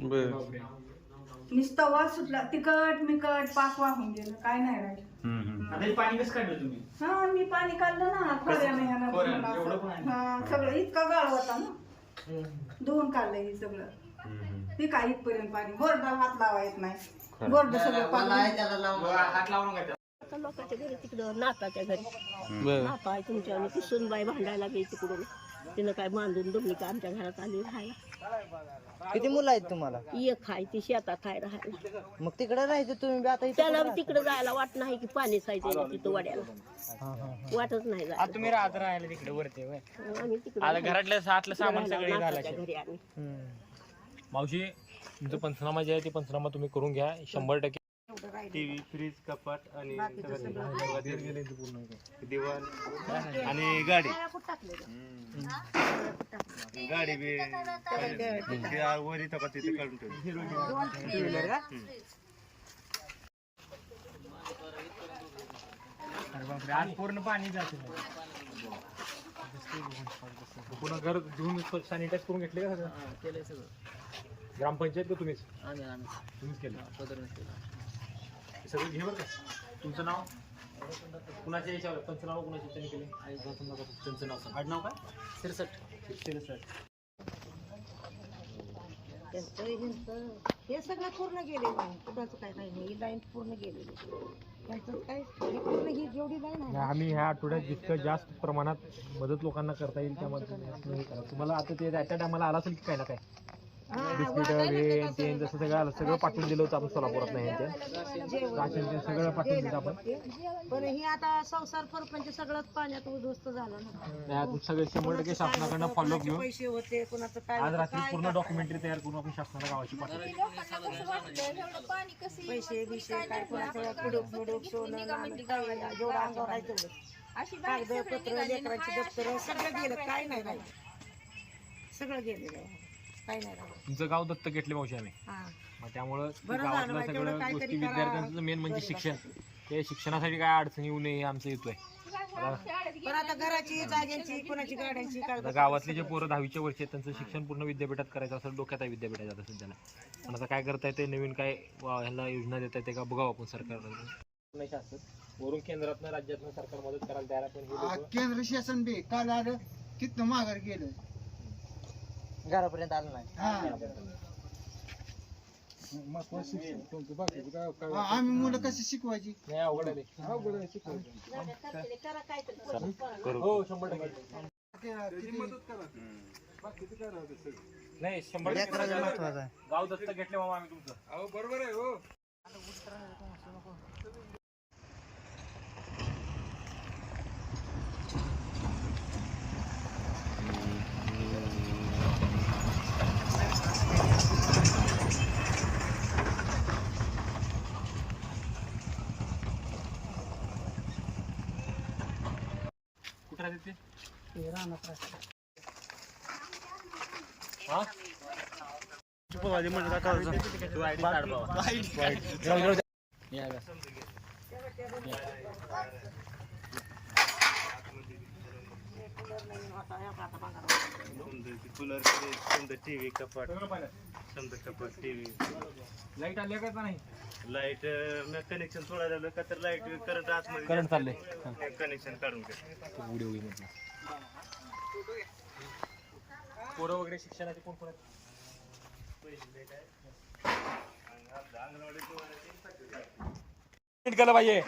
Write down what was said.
बर. नुसता वास सुटला तिखट मिकट पाक वाहून गेलं काय नाही राहिलं. हम्म, हम्म. आता हे पाणी कसं काढलं तुम्ही? हा मी पाणी काढलं ना खोऱ्याने ह्यानं खोऱ्यानं, मला असं. एवढं पाणी? हा सगळं इतका गाळ होता ना. धुवून काढलं हे सगळं. ते काय इथपर्यंत पाणी? बोर्डाला हात लावा येत नाही. बोर्ड सगळं पाणी. हात लावून काय आता लोकांच्या घरी तिकडं नाताच्या घरी. बर. नाता आहे तुमच्या आणि ती सुनबाई भांडायला गेली तिकडून. तिनं काय बांधून दोन्ही का? आमच्या घरात आली राहायला. किती मुलं आहेत तुम्हाला? एक खाय ती शेतात खाय राहायला. मग तिकडे राहायचं तुम्ही बी आता इथं त्याला तिकडे जायला वाट नाही की पाणी सायचं तिथं वड्याला. हा, हा. वाटच नाही आता जायला तुम्ही राहत राहायला तिकडे वरती होय. आम्ही तिकडे आता घरातलं सातलं सामान सगळे नाताच्या घालायचे घरी आम्ही. हम्म. मावशी तुमचं पंचनामा जे आहे ते पंचनामा तुम्ही करून घ्या. शंभर टक्के. टीव्ही फ्रीज कपाट आणि सगळं दिवाण आणि गाडी. गाडी बी ते वरी तपास तिथे काढून ठेवली. अरे बापरे, आज पूर्ण पाणी जाते. घर घेऊन सॅनिटाईज करून घेतले का सगळं? केलंय सगळं. ग्रामपंचायत का तुम्हीच? आम्ही आम्ही. तुम्हीच केलं. हे सगळं घे बरं का. तुमचं नाव? कुणाच्या याच्यावर? पंचनामा कुणाच्या याच्याने केले आई त्यांचं नाव सांग. आडनाव काय? सिरसट. त्यांचं ह्यांचं हे सगळं पूर्ण कुणाचं काय नाही. ही लाईन पूर्ण गेलेली त्यांचं काय? हे पूर्ण ही जेवढी लाईन आहे ना, आम्ही ह्या आठवड्यात जितकं जास्त प्रमाणात मदत लोकांना करता येईल त्यामध्ये करा. तुम्हाला आता ते त्या टायमाला आला असेल की काय ना काय? बिस्किट हे ते जसं सगळं? आलं सगळं पाठवून दिलं होतं आपण सोलापुरात नाही ते राशन ते सगळं पाठवून दिलं आपण. पण हे आता संसार परपंच सगळंच पाण्यात उद्ध्वस्त झालं ना. त्यातून सगळे शंभर टक्के शासनाकडनं फॉलो घेऊन. पैसे होते कोणाचं काय आज रात्री पूर्ण डॉक्युमेंटरी तयार करून आपण शासनाला गावाची पाठवली. पैसे बिशे काय कोणाचं कुडूक मुडूक सोनं नाणं, काय जेवढं अंगावर आहे तेवढं. कागदपत्र लेकरांची दप्तर सगळं गेलं काय नाही राहिलं सगळं गेलेलं आहे. काय नाही राहिलं तुमचं गाव दत्तक घेतले मावशी आम्ही. हा. मग त्यामुळं ते बरं झालं गावातलं बाई, तेवढं सगळं काहीतरी गोष्टी करा. विद्यार्थ्यांचं मेन म्हणजे शिक्षण. ते शिक्षणासाठी काय अडचण येऊ नये हे आमचं येतोय आता पण आता घराची जाग्यांची कोणाची गाड्यांची आता कागद गावातले जे पोरं दहावीच्या वर्षी आहेत त्यांचं शिक्षण पूर्ण विद्यापीठात करायचं असेल डोक्यात आहे विद्यापीठात आता सध्याला. पण आता काय करताय ते नवीन काय वा- ह्याला योजना देत आहे ते का बघावं आपण सरकार. वरून केंद्रातनं राज्यातनं सरकार मदत करायला पण हे लोकं- केंद्र शासन बी काल आलं कितनं माघार गेलं. घरापर्यंत आलं नाही. हा. हा, आम्ही मुलं कशी शिकवायची? नाही अवघड आहे. ते. हो शंभर टक्के. नाही शंभर आहे. गाव दत्तक घेतले मामा आम्ही तुमचं. कुठं राहते ते हा जाऊ, कूलर टीव्ही कपाट समजा कपाट टीव्ही लाईट आली का नाही? लाईट कनेक्शन सोडायला लागलं का तर लाईट करंट आतमध्ये करंट चाललंय कनेक्शन काढून घ्या उडी उडी म्हटलं पोरं वगैरे शिक्षणाचे कोण कोण आहेत? केलं पाहिजे